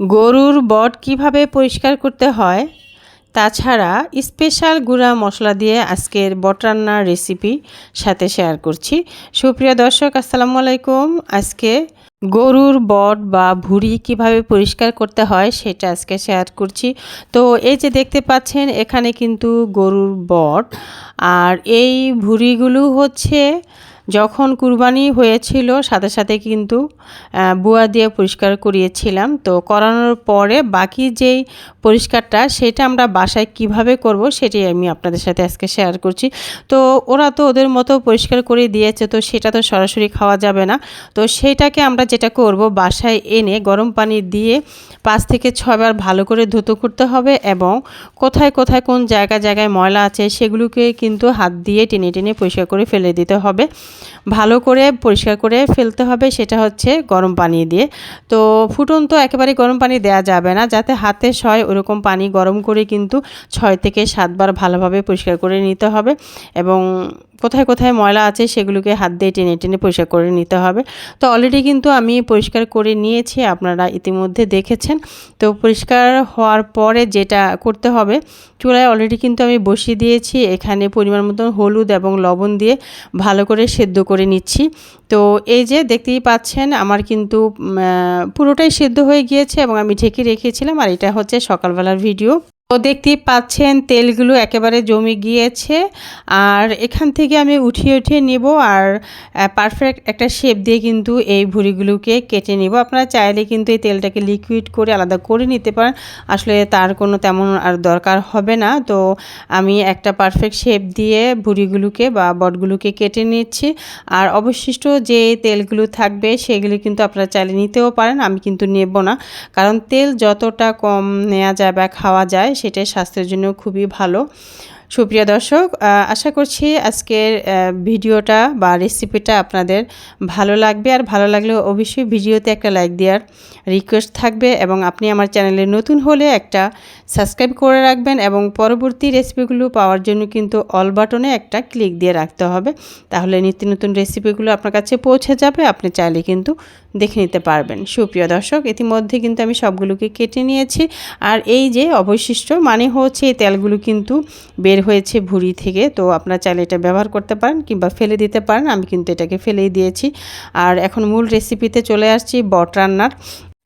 গরুর বট কীভাবে পরিষ্কার করতে হয়? তাছাড়া স্পেশাল গুঁড়া মশলা দিয়ে আজকের বট রান্নার রেসিপি সাথে শেয়ার করছি। সুপ্রিয় দর্শক, আসসালামু আলাইকুম। আজকে গরুর বট বা ভুঁড়ি কীভাবে পরিষ্কার করতে হয় সেটা আজকে শেয়ার করছি। তো এই যে দেখতে পাচ্ছেন, এখানে কিন্তু গরুর বট, আর এই ভুঁড়িগুলো হচ্ছে যখন কুরবানি হয়েছিল, সাথে সাথে কিন্তু বুয়া দিয়ে পরিষ্কার করিয়েছিলাম। তো করানোর পরে বাকি যেই পরিষ্কারটা সেটা আমরা বাসায় কীভাবে করব সেটাই আমি আপনাদের সাথে আজকে শেয়ার করছি। তো ওরা তো ওদের মতো পরিষ্কার করে দিয়েছে, তো সেটা তো সরাসরি খাওয়া যাবে না। তো সেইটাকে আমরা যেটা করব বাসায় এনে গরম পানি দিয়ে পাঁচ থেকে ছয়বার ভালো করে ধুতো করতে হবে এবং কোথায় কোথায় কোন জায়গা জায়গায় ময়লা আছে সেগুলোকে কিন্তু হাত দিয়ে টেনে টেনে পরিষ্কার করে ফেলে দিতে হবে। ভালো করে পরিষ্কার করে ফেলতে হবে সেটা হচ্ছে গরম পানি দিয়ে। তো ফুটন্ত একেবারে গরম পানি দেওয়া যাবে না, যাতে হাতে সয় ওরকম পানি গরম করে কিন্তু ছয় থেকে সাতবার ভালোভাবে পরিষ্কার করে নিতে হবে এবং কোথায় কোথায় ময়লা আছে সেগুলোকে হাত দিয়ে টেনে টেনে পরিষ্কার করে নিতে হবে। তো অলরেডি কিন্তু আমি পরিষ্কার করে নিয়েছি, আপনারা ইতিমধ্যে দেখেছেন। তো পরিষ্কার হওয়ার পরে যেটা করতে হবে, চুলায় অলরেডি কিন্তু আমি বসিয়ে দিয়েছি। এখানে পরিমাণ মতন হলুদ এবং লবণ দিয়ে ভালো করে সেদ্ধ করে নিচ্ছি। তো এই যে দেখতেই পাচ্ছেন, আমার কিন্তু পুরোটাই সেদ্ধ হয়ে গিয়েছে এবং আমি ঢেকে রেখেছিলাম। আর এটা হচ্ছে সকালবেলার ভিডিও তো দেখতেই পাচ্ছেন তেলগুলো একেবারে জমে গিয়েছে। আর এখান থেকে আমি উঠিয়ে উঠিয়ে নেব আর পারফেক্ট একটা শেপ দিয়ে কিন্তু এই ভুড়িগুলোকে কেটে নেব। আপনারা চাইলে কিন্তু এই তেলটাকে লিকুইড করে আলাদা করে নিতে পারেন। আসলে তার কোনো তেমন আর দরকার হবে না। তো আমি একটা পারফেক্ট শেপ দিয়ে ভুড়িগুলোকে বা বটগুলোকে কেটে নিচ্ছি। আর অবশিষ্ট যে তেলগুলো থাকবে সেগুলো কিন্তু আপনারা চাইলে নিতেও পারেন। আমি কিন্তু নেব না। কারণ তেল যতটা কম নেওয়া যায় বা খাওয়া যায় সেটাই স্বাস্থ্যের জন্য খুবই ভালো। সুপ্রিয় দর্শক আশা করছি আজকের ভিডিওটা বা রেসিপিটা আপনাদের ভালো লাগবে। আর ভালো লাগলে অবশ্যই ভিডিওতে একটা লাইক দেওয়ার রিকোয়েস্ট থাকবে এবং আপনি আমার চ্যানেলে নতুন হলে একটা সাবস্ক্রাইব করে রাখবেন এবং পরবর্তী রেসিপিগুলো পাওয়ার জন্য কিন্তু অল বাটনে একটা ক্লিক দিয়ে রাখতে হবে। তাহলে নিত্য নতুন রেসিপিগুলো আপনার কাছে পৌঁছে যাবে, আপনি চাইলে কিন্তু দেখে নিতে পারবেন। সুপ্রিয় দর্শক, ইতিমধ্যে কিন্তু আমি সবগুলোকে কেটে নিয়েছি। আর এই যে অবশিষ্ট মানে হচ্ছে এই তেলগুলো কিন্তু বের হয়েছে ভুড়ি থেকে, তো আপনারা চাইলে এটা ব্যবহার করতে পারেন কিংবা ফেলে দিতে পারেন। আমি কিন্তু এটাকে ফেলেই দিয়েছি। আর এখন মূল রেসিপিতে চলে আসছি বট রান্নার।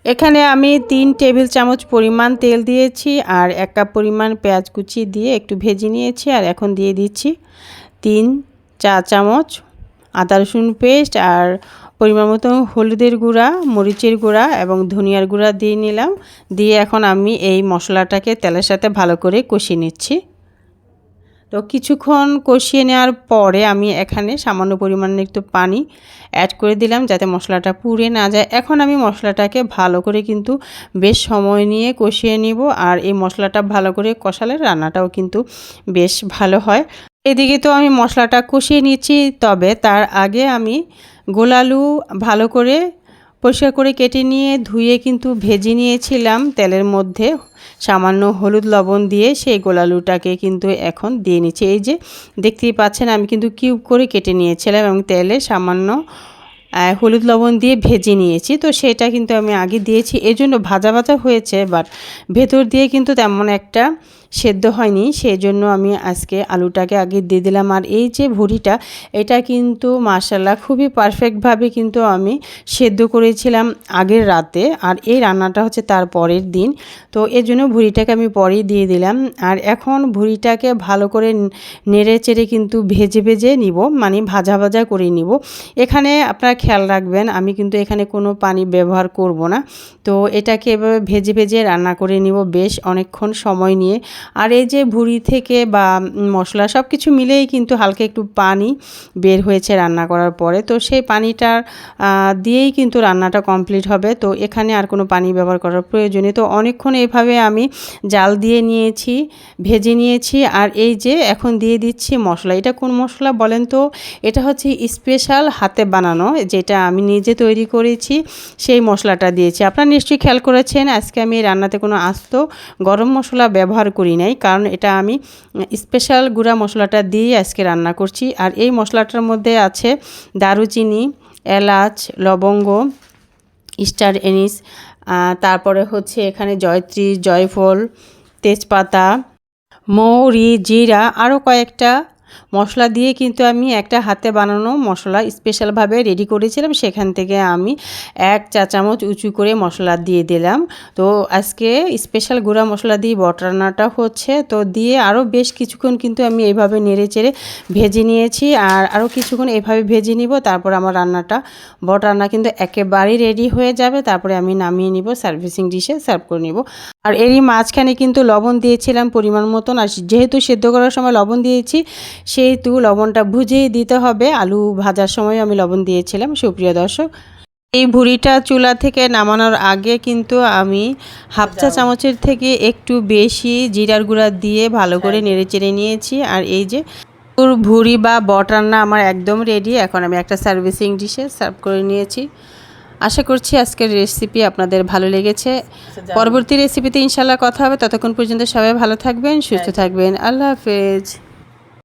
এখানে আমি তিন টেবিল চামচ পরিমাণ তেল দিয়েছি আর এক কাপ পরিমাণ পেঁয়াজ কুচি দিয়ে একটু ভেজে নিয়েছি আর এখন দিয়ে দিচ্ছি তিন চা চামচ আদা রসুন পেস্ট আর পরিমাণ মতো হলুদের গুঁড়া, মরিচের গুঁড়া এবং ধনিয়ার গুঁড়া দিয়ে নিলাম। দিয়ে এখন আমি এই মশলাটাকে তেলের সাথে ভালো করে কষিয়ে নিচ্ছি। তো কিছুক্ষণ কষিয়ে নেওয়ার পরে আমি এখানে সামান্য পরিমাণে একটু পানি অ্যাড করে দিলাম যাতে মশলাটা পুড়ে না যায়। এখন আমি মশলাটাকে ভালো করে কিন্তু বেশ সময় নিয়ে কষিয়ে নিব আর এই মশলাটা ভালো করে কষালে রান্নাটাও কিন্তু বেশ ভালো হয়। এদিকে তো আমি মশলাটা কষিয়ে নিচ্ছি, তবে তার আগে আমি গোলালু ভালো করে পরিষ্কার করে কেটে নিয়ে ধুয়ে কিন্তু ভেজে নিয়েছিলাম তেলের মধ্যে। সামান্য হলুদ লবণ দিয়ে সেই গোলালুটাকে কিন্তু এখন দিয়ে নিচ্ছি। এই যে দেখতেই পাচ্ছেন, আমি কিন্তু কিউব করে কেটে নিয়েছিলাম এবং তেলে সামান্য হলুদ লবণ দিয়ে ভেজে নিয়েছি। তো সেটা কিন্তু আমি আগে দিয়েছি। এজন্য ভাজা ভাজা হয়েছে বাট ভেতর দিয়ে কিন্তু তেমন একটা সেদ্ধ হয়নি সেই জন্য আমি আজকে আলুটাকে আগে দিয়ে দিলাম। আর এই যে ভুড়িটা, এটা কিন্তু মাসাল্লাহ খুবই পারফেক্টভাবে কিন্তু আমি সেদ্ধ করেছিলাম আগের রাতে। আর এই রান্নাটা হচ্ছে তার পরের দিন। তো এর জন্য ভুড়িটাকে আমি পরেই দিয়ে দিলাম। আর এখন ভুড়িটাকে ভালো করে নেড়ে চেড়ে কিন্তু ভেজে ভেজে নিব মানে ভাজা ভাজা করে নিব। এখানে আপনারা খেয়াল রাখবেন, আমি কিন্তু এখানে কোনো পানি ব্যবহার করব না। তো এটাকে এভাবে ভেজে ভেজে রান্না করে নিব বেশ অনেকক্ষণ সময় নিয়ে। আর এই যে ভুড়ি থেকে বা মশলা সব কিছু মিলেই কিন্তু হালকা একটু পানি বের হয়েছে রান্না করার পরে। তো সেই পানিটা দিয়েই কিন্তু রান্নাটা কমপ্লিট হবে। তো এখানে আর কোনো পানি ব্যবহার করার প্রয়োজনে তো অনেকক্ষণ এইভাবে আমি জাল দিয়ে নিয়েছি, ভেজে নিয়েছি। আর এই যে এখন দিয়ে দিচ্ছি মশলা, এটা কোন মশলা বলেন তো? এটা হচ্ছে স্পেশাল হাতে বানানো, যেটা আমি নিজে তৈরি করেছি। সেই মশলাটা দিয়েছি। আপনারা নিশ্চয়ই খেয়াল করেছেন, আজকে আমি রান্নাতে কোনো আস্ত গরম মশলা ব্যবহার করি করি নাই, কারণ এটা আমি স্পেশাল গুঁড়া মশলাটা দিয়ে আজকে রান্না করছি। আর এই মশলাটার মধ্যে আছে দারুচিনি, এলাচ, লবঙ্গ, স্টার এনিস তারপরে হচ্ছে এখানে জয়ত্রী, জয়ফল, তেজপাতা, মৌরি, জিরা আরও কয়েকটা মশলা দিয়ে কিন্তু আমি একটা হাতে বানানো মশলা স্পেশালভাবে রেডি করেছিলাম। সেখান থেকে আমি এক চা চামচ উঁচু করে মশলা দিয়ে দিলাম। তো আজকে স্পেশাল গুঁড়া মশলা দিয়ে বট রান্নাটা হচ্ছে। তো দিয়ে আরও বেশ কিছুক্ষণ কিন্তু আমি এইভাবে নেড়ে চেড়ে ভেজে নিয়েছি আর আরও কিছুক্ষণ এইভাবে ভেজে নিব। তারপর আমার রান্নাটা, বট রান্না কিন্তু একেবারেই রেডি হয়ে যাবে। তারপরে আমি নামিয়ে নিব, সার্ভিসিং ডিশে সার্ভ করে নিব। আর এরই মাঝখানে কিন্তু লবণ দিয়েছিলাম পরিমাণ মতন। আর যেহেতু সেদ্ধ করার সময় লবণ দিয়েছি সেহেতু লবণটা বুঝেই দিতে হবে। আলু ভাজার সময় আমি লবণ দিয়েছিলাম, সুপ্রিয় দর্শক। এই ভুড়িটা চুলা থেকে নামানোর আগে কিন্তু আমি হাফ চা চামচের থেকে একটু বেশি জিরার গুঁড়া দিয়ে ভালো করে নেড়ে চেড়ে নিয়েছি। আর এই যে ভুড়ি বা বট রান্না আমার একদম রেডি এখন আমি একটা সার্ভিসিং ডিশে সার্ভ করে নিয়েছি। আশা করছি আজকের রেসিপি আপনাদের ভালো লেগেছে। পরবর্তী রেসিপিতে ইনশাল্লাহ কথা হবে। ততক্ষণ পর্যন্ত সবাই ভালো থাকবেন, সুস্থ থাকবেন। আল্লাহ হাফেজ।